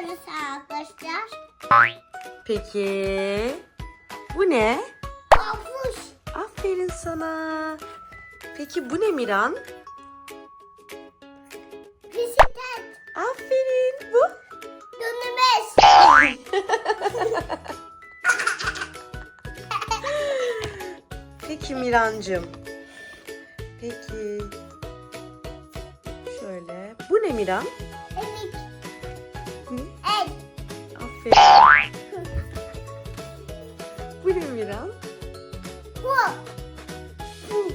Görürse arkadaşlar. Peki bu ne? Havuç. Aferin sana. Peki bu ne Miran? Bisiklet. Aferin. Bu? Dönmez. Peki Mirancığım. Peki. Şöyle. Bu ne Miran? Aferin. Bu ne Miran? Bu. Bu.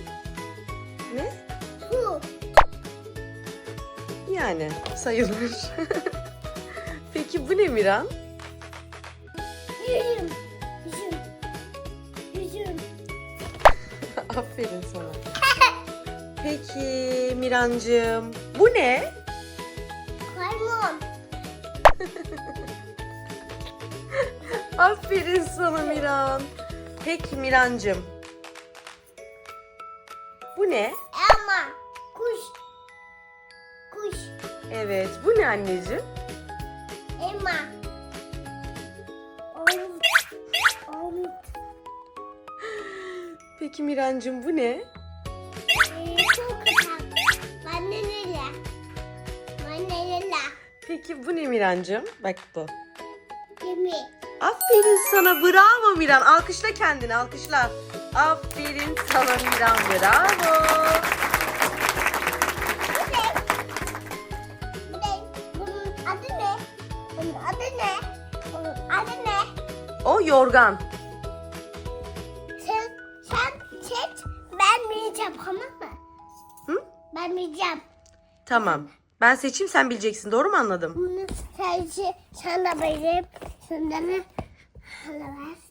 Ne? Bu. Yani sayılır. Peki bu ne Miran? Yüzüm. Yüzüm. Yüzüm. Aferin sana. Peki Mirancığım. Bu ne? Kayman. Aferin sana Miran. Peki Mirancığım. Bu ne? Ama. Kuş. Kuş. Evet. Bu ne anneciğim? Elma. Armut. Armut. Peki Mirancığım bu ne? Ee, su kapak. Vanilya. Vanilya. Peki bu ne Mirancığım? Bak bu. Gemi. Aferin sana. Bravo Miran. Alkışla kendini. Alkışla. Aferin sana Miran. Bravo. Bu ne? Bu ne? Bunun adı ne? Bunun adı ne? Bunun adı ne? O yorgan. Sen, sen seç. Ben bileceğim tamam mı? Hı? Ben bileceğim. Tamam. Ben seçeyim sen bileceksin. Doğru mu anladım? Bunu sen sen de mi? Sebenarnya lepas.